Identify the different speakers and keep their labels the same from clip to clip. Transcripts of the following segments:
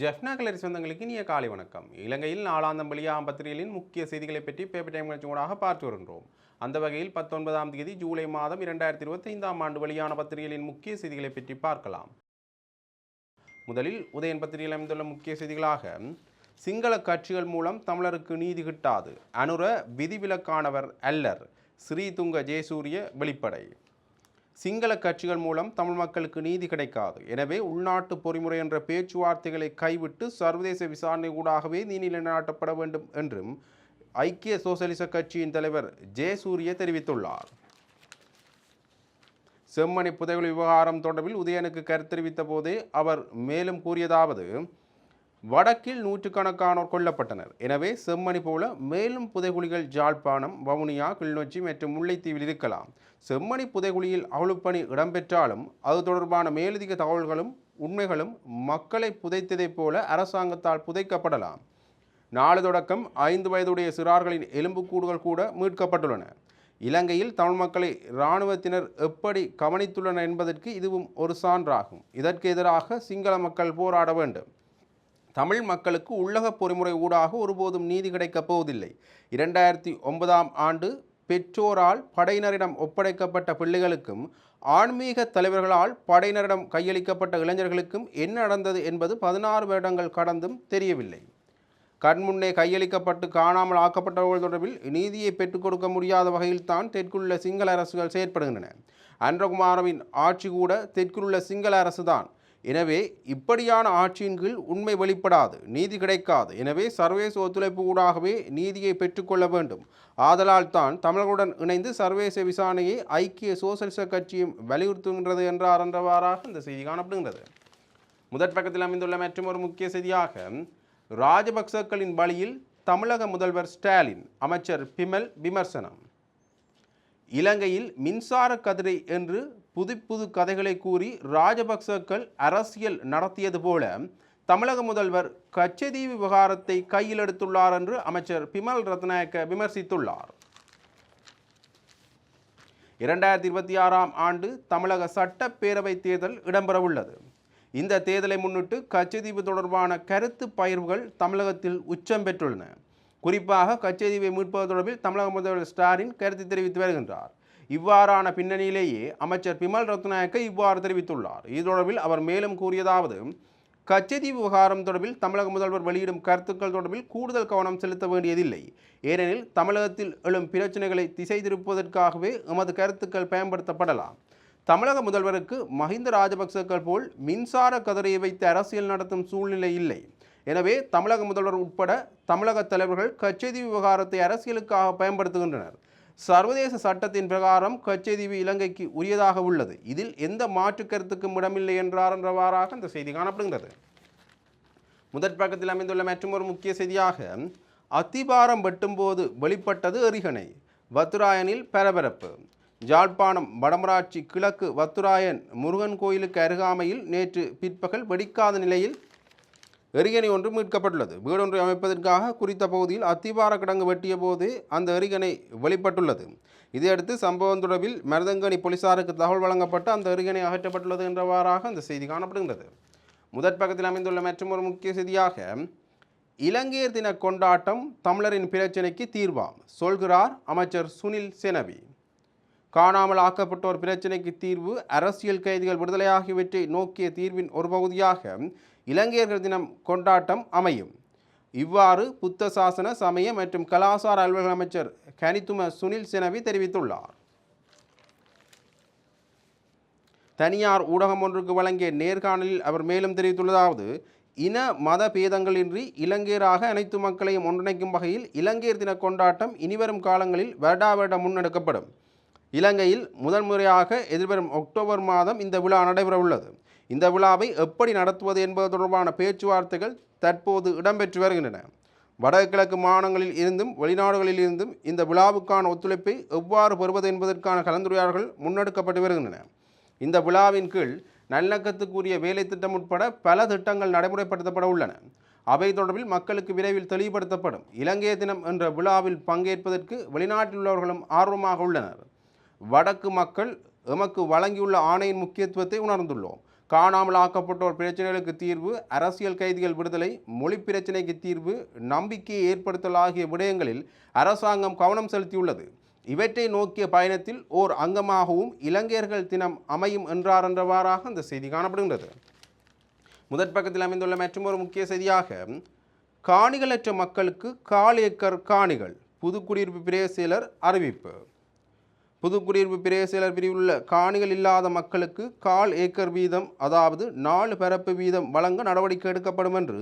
Speaker 1: ஜெஃப்னா கலரி சொந்தங்களுக்கு இனிய காலை வணக்கம். இலங்கையில் நாளாந்தம் வெளியாகும் பத்திரிகைகளின் முக்கிய செய்திகளை பற்றி பேப்பர் டைம் நிகழ்ச்சியோடாக பார்த்து வருகின்றோம். அந்த வகையில் பத்தொன்பதாம் தேதி ஜூலை மாதம் இரண்டாயிரத்தி இருபத்தைந்தாம் ஆண்டு வெளியான பத்திரிகைகளின் முக்கிய செய்திகளை பற்றி பார்க்கலாம். முதலில் உதயன் பத்திரிகையில் அமைந்துள்ள முக்கிய செய்திகளாக சிங்கள கட்சிகள் மூலம் தமிழருக்கு நீதி கிட்டாது. அனுர விதிவிலக்கானவர் அல்லர். ஸ்ரீதுங்க ஜெயசூரிய வெளிப்படை. சிங்கள கட்சிகள் மூலம் தமிழ் மக்களுக்கு நீதி கிடைக்காது. எனவே உள்நாட்டு பொறிமுறை என்ற பேச்சுவார்த்தைகளை கைவிட்டு சர்வதேச விசாரணை ஊடாகவே நீதி நிலைநாட்டப்பட வேண்டும் என்றும் ஐக்கிய சோசலிச கட்சியின் தலைவர் ஜெயசூரிய தெரிவித்துள்ளார். செம்மணி புதைகுழி விவகாரம் தொடர்பில் உதயனுக்கு கருத்து தெரிவித்த போதே அவர் மேலும் கூறியதாவது வடக்கில் நூற்றுக்கணக்கானோர் கொல்லப்பட்டனர். எனவே செம்மணி போல மேலும் புதைகுழிகள் ஜாழ்ப்பாணம் வவுனியா கிளிநொச்சி மற்றும் முல்லைத்தீவில் இருக்கலாம். செம்மணி புதைகுழியில் அகழுப்பணி இடம்பெற்றாலும் அது தொடர்பான மேலதிக தகவல்களும் உண்மைகளும் மக்களை புதைத்ததைப் போல அரசாங்கத்தால் புதைக்கப்படலாம். நாளை தொடக்கம் ஐந்து வயதுடைய சிறார்களின் எலும்புக்கூடுகள் கூட மீட்கப்பட்டுள்ளன. இலங்கையில் தமிழ் மக்களை இராணுவத்தினர் எப்படி கவனித்துள்ளனர் என்பதற்கு இதுவும் ஒரு சான்றாகும். இதற்கு எதிராக சிங்கள மக்கள் போராட வேண்டும். தமிழ் மக்களுக்கு உள்ளக பொறிமுறை ஊடாக ஒருபோதும் நீதி கிடைக்கப் போவதில்லை. இரண்டாயிரத்தி ஒன்பதாம் ஆண்டு பெற்றோரால் படையினரிடம் ஒப்படைக்கப்பட்ட பிள்ளைகளுக்கும் ஆன்மீக தலைவர்களால் படையினரிடம் கையளிக்கப்பட்ட இளைஞர்களுக்கும் என்ன நடந்தது என்பது பதினாறு வருடங்கள் கடந்தும் தெரியவில்லை. கண்முன்னே கையளிக்கப்பட்டு காணாமல் ஆக்கப்பட்டவர்கள் தொடர்பில் நீதியை பெற்றுக் கொடுக்க முடியாத வகையில் தான் தெற்குள்ள சிங்கள அரசுகள் செயற்படுகின்றன. அன்றகுமாரவின் ஆட்சி கூட தெற்குள்ள சிங்கள அரசுதான். எனவே இப்படியான ஆட்சியின் கீழ் உண்மை வெளிப்படாது நீதி கிடைக்காது. எனவே சர்வேச ஒத்துழைப்பு ஊடாகவே நீதியை பெற்றுக்கொள்ள வேண்டும். ஆதலால் தான் தமிழர்களுடன் இணைந்து சர்வேச விசாரணையை ஐக்கிய சோசலிச கட்சியும் வலியுறுத்துகின்றது என்றார் என்றவாறாக இந்த செய்தி காணப்படுகின்றது. முதற் பக்கத்தில் அமைந்துள்ள மற்றும் ஒரு முக்கிய செய்தியாக ராஜபக்சக்களின் வழியில் தமிழக முதல்வர் ஸ்டாலின் அமைச்சர் பிமல் விமர்சனம். இலங்கையில் மின்சார கதிரை என்று புது புது கதைகளை கூறி ராஜபக்சக்கள் அரசியல் நடத்தியது போல தமிழக முதல்வர் கச்சதீவு விவகாரத்தை கையில் எடுத்துள்ளார் என்று அமைச்சர் பிமல் ரத்நாயக்க விமர்சித்துள்ளார். இரண்டாயிரத்தி இருபத்தி ஆறாம் ஆண்டு தமிழக சட்டப்பேரவை தேர்தல் இடம்பெறவுள்ளது. இந்த தேர்தலை முன்னிட்டு கச்சதீவு தொடர்பான கருத்து பயிர்வுகள் தமிழகத்தில் உச்சம் பெற்றுள்ளன. குறிப்பாக கச்சதீவை மீட்பது தொடர்பில் தமிழக முதல்வர் ஸ்டாலின் கருத்து தெரிவித்து வருகின்றார். இவ்வாறான பின்னணியிலேயே அமைச்சர் பிமல் ரத்நாயக்க இவ்வாறு தெரிவித்துள்ளார். இது தொடர்பில் அவர் மேலும் கூறியதாவது கச்சதீவு விவகாரம் தொடர்பில் தமிழக முதல்வர் வெளியிடும் கருத்துக்கள் தொடர்பில் கூடுதல் கவனம் செலுத்த வேண்டியதில்லை. ஏனெனில் தமிழகத்தில் எழும் பிரச்சனைகளை திசை திருப்புவதற்காகவே எமது கருத்துக்கள் பயன்படுத்தப்படலாம். தமிழக முதல்வருக்கு மஹிந்த ராஜபக்சக்கள் போல் மின்சார கதிரையை வைத்து அரசியல் நடத்தும் சூழ்நிலை இல்லை. எனவே தமிழக முதல்வர் உட்பட தமிழக தலைவர்கள் கச்சேதி விவகாரத்தை அரசியலுக்காக பயன்படுத்துகின்றனர். சர்வதேச சட்டத்தின் பிரகாரம் கச்சேதீவு இலங்கைக்கு உரியதாக உள்ளது. இதில் எந்த மாற்று கருத்துக்கும் இடமில்லை என்றார் என்றவாறாக இந்த செய்தி காணப்படுகிறது முதற் பக்கத்தில் அமைந்துள்ள மற்றொரு முக்கிய செய்தியாக அத்திபாரம் வெட்டும்போது வெளிப்பட்டது எரிகணை வத்துராயனில் பரபரப்பு. ஜாழ்ப்பாணம் வடமராட்சி கிழக்கு வத்துராயன் முருகன் கோயிலுக்கு அருகாமையில் நேற்று பிற்பகல் வெடிக்காத நிலையில் எரிகணை ஒன்று மீட்கப்பட்டுள்ளது. வீடொன்றை அமைப்பதற்காக குறித்த பகுதியில் அத்திவார கிடங்கு வெட்டிய போது அந்த எரிகணை வெளிப்பட்டுள்ளது. இதையடுத்து சம்பவம் தொடர்பில் மருதங்கனி போலீசாருக்கு தகவல் வழங்கப்பட்டு அந்த எரிகணை அகற்றப்பட்டுள்ளது என்றவாறாக அந்த செய்தி காணப்படுகின்றது. முதற் பக்கத்தில் அமைந்துள்ள மற்றும் ஒரு முக்கிய செய்தியாக இலங்கையர் தின கொண்டாட்டம் தமிழரின் பிரச்சினைக்கு தீர்வாம் சொல்கிறார் அமைச்சர் சுனில் செனவி. காணாமல் ஆக்கப்பட்டோர் பிரச்சினைக்கு தீர்வு அரசியல் கைதிகள் விடுதலை ஆகியவற்றை நோக்கிய தீர்வின் ஒரு பகுதியாக இலங்கையர்கள் தினம் கொண்டாட்டம் அமையும். இவ்வாறு புத்த சாசன சமய மற்றும் கலாசார அலுவலக அமைச்சர் கனித்தும சுனில் செனவி தெரிவித்துள்ளார். தனியார் ஊடகம் ஒன்றுக்கு வழங்கிய நேர்காணலில் அவர் மேலும் தெரிவித்துள்ளதாவது இன மத பேதங்களின்றி இலங்கையராக அனைத்து மக்களையும் ஒன்றிணைக்கும் வகையில் இலங்கையர் தின கொண்டாட்டம் இனிவரும் காலங்களில் வருடா வருடம் முன்னெடுக்கப்படும். இலங்கையில் முதன்முறையாக எதிர்வரும் அக்டோபர் மாதம் இந்த விழா நடைபெறவுள்ளது. இந்த விழாவை எப்படி நடத்துவது என்பது தொடர்பான பேச்சுவார்த்தைகள் தற்போது இடம்பெற்று வருகின்றன. வடகிழக்கு மாநிலங்களில் இருந்தும் வெளிநாடுகளில் இருந்தும் இந்த விழாவுக்கான ஒத்துழைப்பை எவ்வாறு பெறுவது என்பதற்கான கலந்துரையாடல்கள் முன்னெடுக்கப்பட்டு வருகின்றன. இந்த விழாவின் கீழ் நல்லக்கத்துக்குரிய வேலை திட்டம் உட்பட பல திட்டங்கள் நடைமுறைப்படுத்தப்பட உள்ளன. அவை தொடர்பில் மக்களுக்கு விரைவில் தெளிவுபடுத்தப்படும் இலங்கை தினம் என்ற விழாவில் பங்கேற்பதற்கு வெளிநாட்டில் உள்ளவர்களும் ஆர்வமாக உள்ளனர். வடக்கு மக்கள் எமக்கு வழங்கியுள்ள ஆணையின் முக்கியத்துவத்தை உணர்ந்துள்ளோம். காணாமல் ஆக்கப்பட்டோர் பிரச்சனைகளுக்கு தீர்வு அரசியல் கைதிகள் விடுதலை மொழி பிரச்சினைக்கு தீர்வு நம்பிக்கையை ஏற்படுத்தல் ஆகிய விடயங்களில் அரசாங்கம் கவனம் செலுத்தியுள்ளது. இவற்றை நோக்கிய பயணத்தில் ஓர் அங்கமாகவும் இலங்கையர்கள் தினம் அமையும் என்றார் என்றவாறாக அந்த செய்தி காணப்படுகின்றது. முதற் பக்கத்தில் அமைந்துள்ள மற்றொரு முக்கிய செய்தியாக காணிகளற்ற மக்களுக்கு கால் ஏக்கர் காணிகள் புதுக்குடியிருப்பு பிரேசிலர் அறிவிப்பு. புதுக்குடியிருப்பு பிரதேச பிரிவில் உள்ள காணிகள் இல்லாத மக்களுக்கு கால் ஏக்கர் வீதம் அதாவது நாலு பரப்பு வீதம் வழங்க நடவடிக்கை எடுக்கப்படும் என்று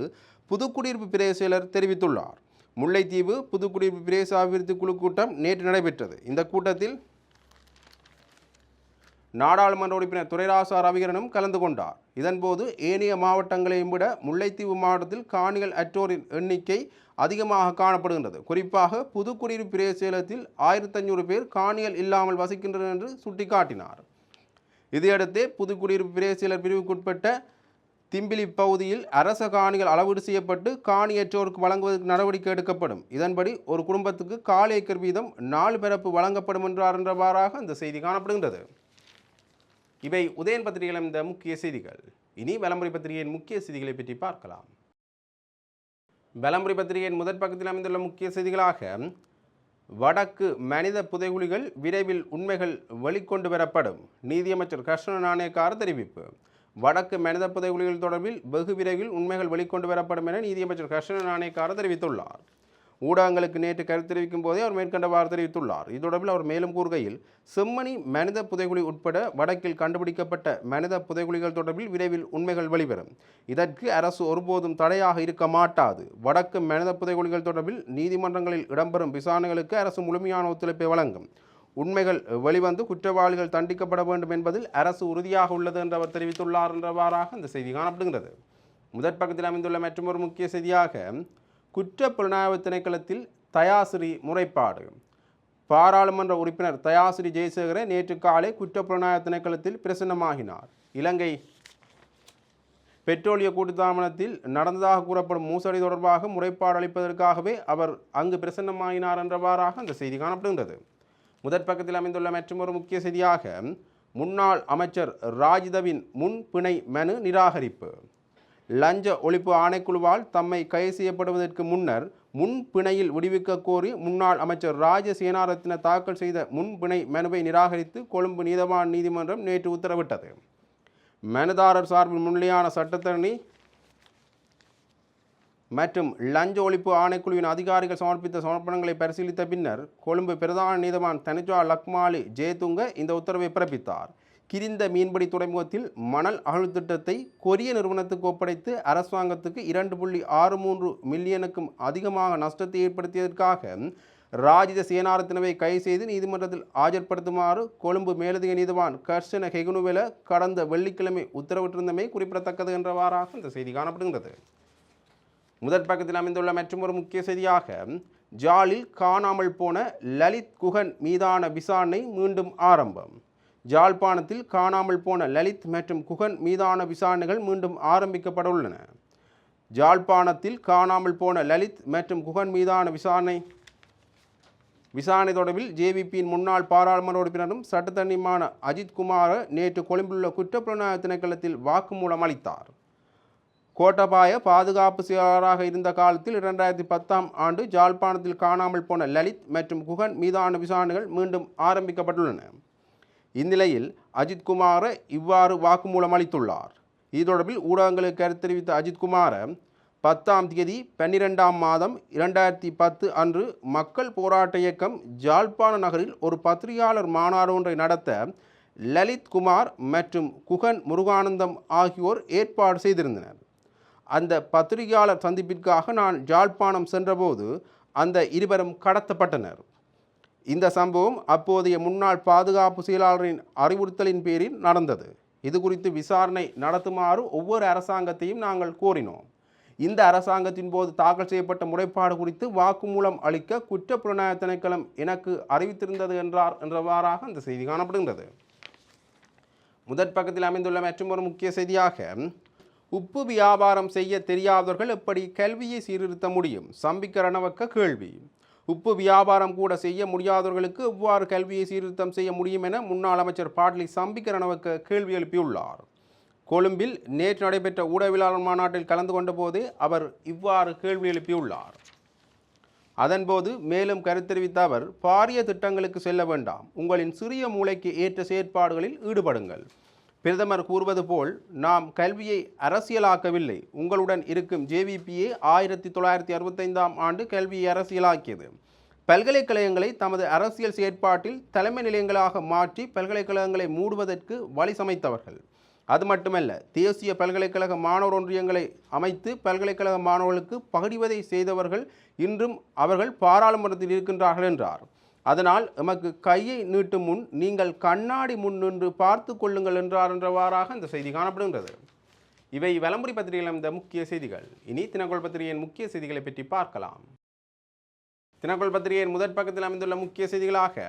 Speaker 1: புதுக்குடியிருப்பு பிரதேச தெரிவித்துள்ளார். முல்லைத்தீவு புதுக்குடியிருப்பு பிரதேச அபிவிருத்தி குழு கூட்டம் நேற்று நடைபெற்றது. இந்த கூட்டத்தில் நாடாளுமன்ற உறுப்பினர் துரைராசா ரவிகரனும் கலந்து கொண்டார். இதன்போது ஏனைய மாவட்டங்களையும் விட முல்லைத்தீவு மாவட்டத்தில் காணிகள் அற்றோரின் எண்ணிக்கை அதிகமாக காணப்படுகின்றது. குறிப்பாக புதுக்குடியிருப்பு பிரதேசத்தில் ஆயிரத்தஞ்சூறு பேர் காணிகள் இல்லாமல் வசிக்கின்றனர் என்று சுட்டிக்காட்டினார். இதையடுத்தே புதுக்குடியிருப்பு பிரதேச பிரிவுக்குட்பட்ட திம்பிலி பகுதியில் அரச காணிகள் அளவீடு செய்யப்பட்டு காணியற்றோருக்கு வழங்குவதற்கு நடவடிக்கை எடுக்கப்படும். இதன்படி ஒரு குடும்பத்துக்கு கால் ஏக்கர் வீதம் நாலு பிறப்பு வழங்கப்படும் என்றார் என்றவாறாக இந்த செய்தி காணப்படுகின்றது. இவை உதயன் பத்திரிகையில் இந்த முக்கிய செய்திகள். இனி விளம்பரி பத்திரிகையின் முக்கிய செய்திகளை பற்றி பார்க்கலாம். வலம்புரி பத்திரிகையின் முதற் பக்கத்தில் அமைந்துள்ள முக்கிய செய்திகளாக வடக்கு மனித புதைகுழிகள் விரைவில் உண்மைகள் வெளிக்கொண்டு வரப்படும். நீதியமைச்சர் கிருஷ்ண நாணயக்கார தெரிவிப்பு. வடக்கு மனித புதைகுழிகள் தொடர்பில் வெகு விரைவில் உண்மைகள் வெளிக்கொண்டு வரப்படும் என நீதியமைச்சர் கிருஷ்ண நாணயக்கார தெரிவித்துள்ளார். ஊடகங்களுக்கு நேற்று கருத்து தெரிவிக்கும் போதே அவர் மேற்கண்டவாறு தெரிவித்துள்ளார் இது தொடர்பில் அவர் மேலும் கூறுகையில் செம்மணி மனித புதைகுழி உட்பட வடக்கில் கண்டுபிடிக்கப்பட்ட மனித புதைகுழிகள் தொடர்பில் விரைவில் உண்மைகள் வெளிவரும். இதற்கு அரசு ஒருபோதும் தடையாக இருக்க மாட்டாது. வடக்கு மனித புதைகுழிகள் தொடர்பில் நீதிமன்றங்களில் இடம்பெறும் விசாரணைகளுக்கு அரசு முழுமையான ஒத்துழைப்பை வழங்கும். உண்மைகள் வெளிவந்து குற்றவாளிகள் தண்டிக்கப்பட வேண்டும் என்பதில் அரசு உறுதியாக உள்ளது என்று அவர் தெரிவித்துள்ளார் என்றவாறாக இந்த செய்தி காணப்படுகிறது முதற் பக்கத்தில் அமைந்துள்ள மற்றொரு முக்கிய செய்தியாக குற்ற புலனாய்வு திணைக்களத்தில் தயாசிரி முறைப்பாடு. பாராளுமன்ற உறுப்பினர் தயாசிரி ஜெயசேகர நேற்று காலை குற்ற புலனாய்வு திணைக்களத்தில் பிரசன்னமாகினார். இலங்கை பெட்ரோலிய கூட்டுத்தாமனத்தில் நடந்ததாக கூறப்படும் மோசடி தொடர்பாக முறைப்பாடு அளிப்பதற்காகவே அவர் அங்கு பிரசன்னமாகினார் என்றவாறாக அந்த செய்தி காணப்படுகின்றது. முதற் பக்கத்தில் அமைந்துள்ள மற்றொரு முக்கிய செய்தியாக முன்னாள் அமைச்சர் ராஜிதவின் முன் பிணை மனு நிராகரிப்பு. லஞ்ச ஒழிப்பு ஆணைக்குழுவால் தம்மை கைது செய்யப்படுவதற்கு முன்னர் முன்பிணையில் விடுவிக்க கோரி முன்னாள் அமைச்சர் ராஜ சேனாரத்ன தாக்கல் செய்த முன் பிணை மனுவை நிராகரித்து கொழும்பு நீதவான் நீதிமன்றம் நேற்று உத்தரவிட்டது. மனுதாரர் சார்பில் முன்னிலையான சட்டத்தரணி மற்றும் லஞ்ச ஒழிப்பு ஆணைக்குழுவின் அதிகாரிகள் சமர்ப்பித்த சமர்ப்பணங்களை பரிசீலித்த பின்னர் கொழும்பு பிரதான நீதவான் தனிஜா லக்மாலி ஜெயதுங்க இந்த உத்தரவை பிறப்பித்தார். கிரிந்த மீன்பிடி துறைமுகத்தில் மணல் அகழ் திட்டத்தை கொரிய நிறுவனத்துக்கு ஒப்படைத்து அரசாங்கத்துக்கு இரண்டு புள்ளி ஆறு மூன்று மில்லியனுக்கும் அதிகமாக நஷ்டத்தை ஏற்படுத்தியதற்காக ராஜித சேனாரத்தினவை கைது செய்து நீதிமன்றத்தில் ஆஜர்படுத்துமாறு கொழும்பு மேலதிக நீதிவான் கர்ஷன ஹெகுனுவெல கடந்த வெள்ளிக்கிழமை உத்தரவிட்டிருந்தமை குறிப்பிடத்தக்கது என்றவாறாக இந்த செய்தி காணப்படுகின்றது. முதற் பக்கத்தில் அமைந்துள்ள மற்றொரு முக்கிய செய்தியாக ஜாலில் காணாமல் போன லலித் குகன் மீதான விசாரணை மீண்டும் ஆரம்பம். ஜாழ்ப்பாணத்தில் காணாமல் போன லலித் மற்றும் குகன் மீதான விசாரணைகள் மீண்டும் ஆரம்பிக்கப்பட உள்ளன ஜாழ்ப்பாணத்தில் காணாமல் போன லலித் மற்றும் குகன் மீதான விசாரணை விசாரணை தொடர்பில் ஜேவிபியின் முன்னாள் பாராளுமன்ற உறுப்பினரும் சட்டத்தண்ணிமான அஜித் குமார் நேற்று கொழும்பிலுள்ள குற்றப்புலனாய்வு திணைக்களத்தில் வாக்குமூலம் அளித்தார். கோட்டபாய பாதுகாப்பு செயலராக இருந்த காலத்தில் இரண்டாயிரத்தி பத்தாம் ஆண்டு ஜாழ்ப்பாணத்தில் காணாமல் போன லலித் மற்றும் குகன் மீதான விசாரணைகள் மீண்டும் ஆரம்பிக்கப்பட்டுள்ளன. இந்நிலையில் அஜித்குமார இவ்வாறு வாக்குமூலம் அளித்துள்ளார். இது தொடர்பில் ஊடகங்களுக்கு கருத்து தெரிவித்த அஜித்குமார பத்தாம் தேதி பன்னிரெண்டாம் மாதம் இரண்டாயிரத்தி பத்து அன்று மக்கள் போராட்ட இயக்கம் ஜாழ்ப்பாண நகரில் ஒரு பத்திரிகையாளர் மாநாடு ஒன்றை நடத்த லலித் குமார் மற்றும் குகன் முருகானந்தம் ஆகியோர் ஏற்பாடு செய்திருந்தனர். அந்த பத்திரிகையாளர் சந்திப்பிற்காக நான் ஜாழ்ப்பாணம் சென்றபோது அந்த இருவரும் கடத்தப்பட்டனர். இந்த சம்பவம் அப்போதைய முன்னாள் பாதுகாப்பு செயலாளரின் அறிவுறுத்தலின் பேரில் நடந்தது. இது குறித்து விசாரணை நடத்துமாறு ஒவ்வொரு அரசாங்கத்தையும் நாங்கள் கோரினோம். இந்த அரசாங்கத்தின் போது தாக்கல் செய்யப்பட்ட முறைப்பாடு குறித்து வாக்குமூலம் அளிக்க குற்ற புலனாய்வு திணைக்களம் எனக்கு அறிவித்திருந்தது என்றார் என்றவாறாக அந்த செய்தி காணப்படுகின்றது. முதற் பக்கத்தில் அமைந்துள்ள மற்றும் ஒரு முக்கிய செய்தியாக உப்பு வியாபாரம் செய்ய தெரியாதவர்கள் எப்படி கல்வியை சீர்திருத்த முடியும்? சம்பிக்க ரணவக்க கேள்வி. உப்பு வியாபாரம் கூட செய்ய முடியாதவர்களுக்கு எவ்வாறு கல்வியை சீர்திருத்தம் செய்ய முடியும் என முன்னாள் அமைச்சர் பாட்லி சம்பிக்கரணவுக்கு கேள்வி எழுப்பியுள்ளார். கொழும்பில் நேற்று நடைபெற்ற ஊடகவியலாளர் மாநாட்டில் கலந்து கொண்டபோது அவர் இவ்வாறு கேள்வி எழுப்பியுள்ளார். அதன்போது மேலும் கருத்தெரிவித்த அவர் பாரிய திட்டங்களுக்கு செல்ல வேண்டாம். உங்களின் சிறிய மூளைக்கு ஏற்ற செயற்பாடுகளில் ஈடுபடுங்கள். பிரதமர் கூறுவது போல் நாம் கல்வியை அரசியலாக்கவில்லை. உங்களுடன் இருக்கும் ஜேவிபியே ஆயிரத்தி தொள்ளாயிரத்தி அறுபத்தைந்தாம் ஆண்டு கல்வியை அரசியலாக்கியது. பல்கலைக்கழகங்களை தமது அரசியல் செயற்பாட்டில் தலைமை நிலையங்களாக மாற்றி பல்கலைக்கழகங்களை மூடுவதற்கு வழி சமைத்தவர்கள். அது மட்டுமல்ல தேசிய பல்கலைக்கழக மாணவர் ஒன்றியங்களை அமைத்து பல்கலைக்கழக மாணவர்களுக்கு பகிர்வதை செய்தவர்கள் இன்றும் அவர்கள் பாராளுமன்றத்தில் இருக்கின்றார்கள் என்றார். அதனால் எமக்கு கையை நீட்டும் முன் நீங்கள் கண்ணாடி முன் நின்று பார்த்து கொள்ளுங்கள் என்றார் என்றவாறாக இந்த செய்தி காணப்படுகின்றது. இவை வலம்புரி பத்திரிகையில் இந்த முக்கிய செய்திகள். இனி தினகோள் பத்திரிகையின் முக்கிய செய்திகளை பற்றி பார்க்கலாம். தினகோள் பத்திரிகையின் முதற் பக்கத்தில் அமைந்துள்ள முக்கிய செய்திகளாக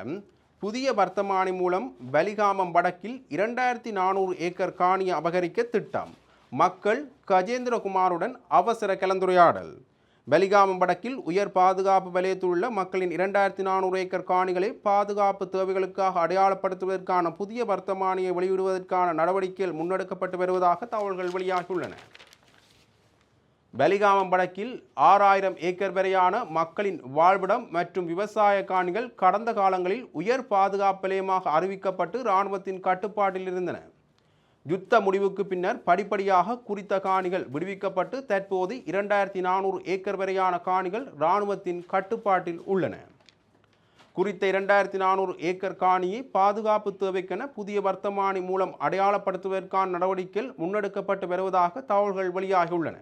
Speaker 1: புதிய வர்த்தமானி மூலம் வலிகாமம் வடக்கில் இரண்டாயிரத்தி நானூறு ஏக்கர் காணியை அபகரிக்க திட்டம். மக்கள் கஜேந்திரகுமாருடன் அவசர கலந்துரையாடல். பலிகாமம் வடக்கில் உயர் பாதுகாப்பு வலயத்தில் உள்ள மக்களின் இரண்டாயிரத்தி நானூறு ஏக்கர் காணிகளை பாதுகாப்பு தேவைகளுக்காக அடையாளப்படுத்துவதற்கான புதிய வர்த்தமானியை வெளியிடுவதற்கான நடவடிக்கைகள் முன்னெடுக்கப்பட்டு வருவதாக தகவல்கள் வெளியாகியுள்ளன. பலிகாமம் வடக்கில் ஆறாயிரம் ஏக்கர் வரையான மக்களின் வாழ்விடம் மற்றும் விவசாய காணிகள் கடந்த காலங்களில் உயர் பாதுகாப்பு நிலையமாக அறிவிக்கப்பட்டு இராணுவத்தின் கட்டுப்பாட்டில் இருந்தன. யுத்த முடிவுக்கு பின்னர் படிப்படியாக குறித்த காணிகள் விடுவிக்கப்பட்டு தற்போது இரண்டாயிரத்தி நானூறு ஏக்கர் வரையான காணிகள் இராணுவத்தின் கட்டுப்பாட்டில் உள்ளன. குறித்த இரண்டாயிரத்தி நானூறு ஏக்கர் காணியை பாதுகாப்பு தேவைக்கென புதிய வர்த்தமானி மூலம் அடையாளப்படுத்துவதற்கான நடவடிக்கைகள் முன்னெடுக்கப்பட்டு வருவதாக தகவல்கள் வெளியாகியுள்ளன.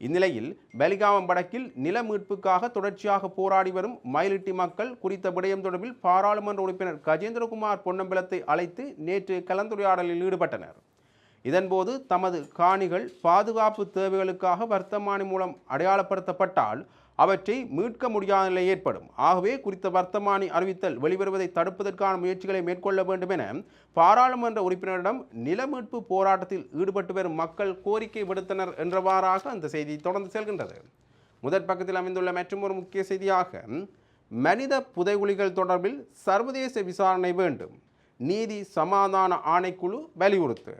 Speaker 1: இந்நிலையில் பெலிகாமம் வடக்கில் நில மீட்புக்காக தொடர்ச்சியாக போராடி வரும் மயிலிட்டி மக்கள் குறித்த விடயம் தொடர்பில் பாராளுமன்ற உறுப்பினர் கஜேந்திரகுமார் பொன்னம்பலத்தை அழைத்து நேற்று கலந்துரையாடலில் ஈடுபட்டனர். இதன்போது தமது காணிகள் பாதுகாப்பு தேவைகளுக்காக வர்த்தமானி மூலம் அடையாளப்படுத்தப்பட்டால் அவற்றை மீட்க முடியாத நிலை ஏற்படும். ஆகவே குறித்த வர்த்தமானி அறிவித்தல் வெளிவருவதை தடுப்பதற்கான முயற்சிகளை மேற்கொள்ள வேண்டும் என பாராளுமன்ற உறுப்பினரிடம் நில மீட்பு போராட்டத்தில் ஈடுபட்டு வரும் மக்கள் கோரிக்கை விடுத்தனர் என்றவாறாக அந்த செய்தி தொடர்ந்து செல்கின்றது. முதற் பக்கத்தில் அமைந்துள்ள மற்றொரு முக்கிய செய்தியாக மனித புதைகுழிகள் தொடர்பில் சர்வதேச விசாரணை வேண்டும். நீதி சமாதான ஆணைக்குழு வலியுறுத்து.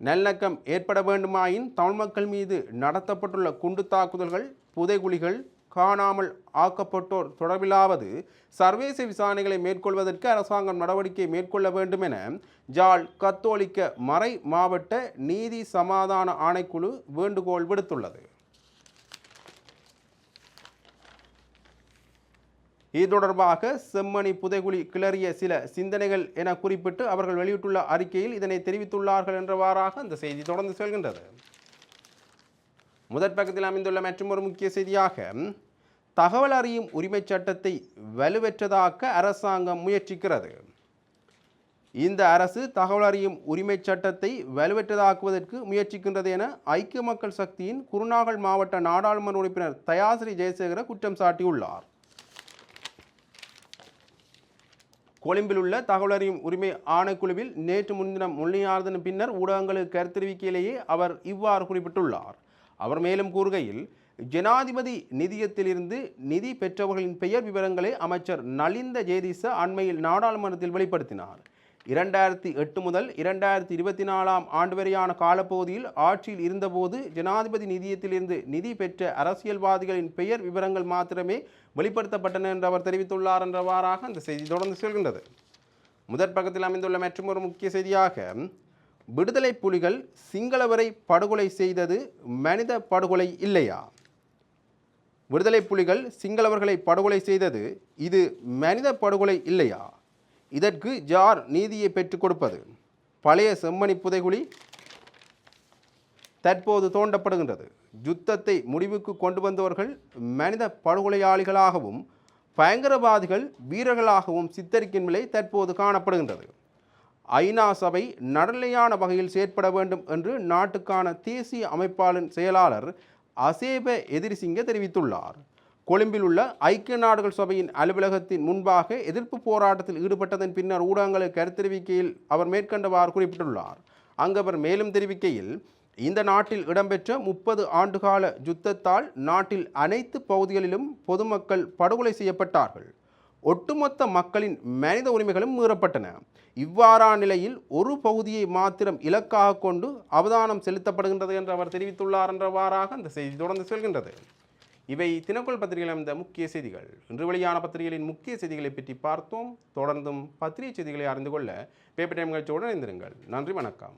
Speaker 1: நல்லக்கம் ஏற்பட வேண்டுமாயின் தமிழ் மக்கள் மீது நடத்தப்பட்டுள்ள குண்டு தாக்குதல்கள் புதைகுழிகள் காணாமல் ஆக்கப்பட்டோர் தொடர்பிலாவது சர்வதேச விசாரணைகளை மேற்கொள்வதற்கு அரசாங்கம் நடவடிக்கை மேற்கொள்ள வேண்டும் என ஜாழ் கத்தோலிக்க மறை மாவட்ட நீதி சமாதான ஆணைக்குழு வேண்டுகோள் விடுத்துள்ளது. இது தொடர்பாக செம்மணி புதைகுழி கிளறிய சில சிந்தனைகள் என குறிப்பிட்டு அவர்கள் வெளியிட்டுள்ள அறிக்கையில் இதனை தெரிவித்துள்ளார்கள் என்றவாறாக அந்த செய்தி தொடர்ந்து செல்கின்றது. முதற் பக்கத்தில் அமைந்துள்ள மற்றொரு முக்கிய செய்தியாக தகவல் அறியும் உரிமைச் சட்டத்தை வலுவற்றதாக்க அரசாங்கம் முயற்சிக்கிறது. இந்த அரசு தகவல் அறியும் உரிமைச் சட்டத்தை வலுவற்றதாக்குவதற்கு முயற்சிக்கின்றது என ஐக்கிய மக்கள் சக்தியின் குருநாகல் மாவட்ட நாடாளுமன்ற உறுப்பினர் தயாசிரி ஜெயசேகர குற்றம் சாட்டியுள்ளார். கொழும்பில் உள்ள தகவல் அறியும் உரிமை ஆணைக்குழுவில் நேற்று முன்தினம் முள்ளியார்தன் பின்னர் ஊடகங்களுக்கு கருத்தெரிவிக்கையிலேயே அவர் இவ்வாறு குறிப்பிட்டுள்ளார். அவர் மேலும் கூறுகையில் ஜனாதிபதி நிதியத்திலிருந்து நிதி பெற்றவர்களின் பெயர் விவரங்களை அமைச்சர் நலிந்த ஜேதிச அண்மையில் நாடாளுமன்றத்தில் வெளிப்படுத்தினார். இரண்டாயிரத்தி எட்டு முதல் இரண்டாயிரத்தி இருபத்தி நாலாம் ஆண்டு வரையான காலப்பகுதியில் ஆட்சியில் இருந்தபோது ஜனாதிபதி நிதியத்திலிருந்து நிதி பெற்ற அரசியல்வாதிகளின் பெயர் விவரங்கள் மாத்திரமே வெளிப்படுத்தப்பட்டன என்று அவர் தெரிவித்துள்ளார் என்றவாறாக அந்த செய்தி தொடர்ந்து செல்கின்றது. முதற் பக்கத்தில் அமைந்துள்ள மற்றொரு முக்கிய செய்தியாக விடுதலை புலிகள் சிங்களவரை படுகொலை செய்தது மனித படுகொலை இல்லையா? விடுதலை புலிகள் சிங்களவர்களை படுகொலை செய்தது இது மனித படுகொலை இல்லையா? இதற்கு ஜார் நீதியை பெற்றுக் கொடுப்பது பழைய செம்மணி புதைகுழி தற்போது தோண்டப்படுகின்றது. யுத்தத்தை முடிவுக்கு கொண்டு வந்தவர்கள் மனித படுகொலையாளிகளாகவும் பயங்கரவாதிகள் வீரர்களாகவும் சித்தரிக்கும் நிலை தற்போது காணப்படுகின்றது. ஐநா சபை நடுநிலையான வகையில் செயற்பட வேண்டும் என்று நாட்டுக்கான தேசிய அமைப்பாளன் செயலாளர் அசேப எதிரிசிங்க தெரிவித்துள்ளார். கொழும்பில் உள்ள ஐக்கிய நாடுகள் சபையின் அலுவலகத்தின் முன்பாக எதிர்ப்பு போராட்டத்தில் ஈடுபட்டதன் பின்னர் ஊடகங்களுக்கு கருத்தெரிவிக்கையில் அவர் மேற்கண்டவாறு குறிப்பிட்டுள்ளார். அங்கு அவர் மேலும் தெரிவிக்கையில் இந்த நாட்டில் இடம்பெற்ற முப்பது ஆண்டுகால யுத்தத்தால் நாட்டில் அனைத்து பகுதிகளிலும் பொதுமக்கள் படுகொலை செய்யப்பட்டார்கள். ஒட்டுமொத்த மக்களின் மனித உரிமைகளும் மீறப்பட்டன. இவ்வாறான நிலையில் ஒரு பகுதியை மாத்திரம் இலக்காக கொண்டு அவதானம் செலுத்தப்படுகின்றது என்று அவர் தெரிவித்துள்ளார் என்றவாறாக அந்த செய்தி தொடர்ந்து செல்கின்றது. இவை தினக்குள் பத்திரிகையில் அமைந்த முக்கிய செய்திகள். இன்று வெளியான பத்திரிகைகளின் முக்கிய செய்திகளை பற்றி பார்த்தோம். தொடர்ந்தும் பத்திரிகை செய்திகளை அறிந்து கொள்ள பேப்பர் டைம் நிகழ்ச்சியுடன் இணைந்திருங்கள். நன்றி வணக்கம்.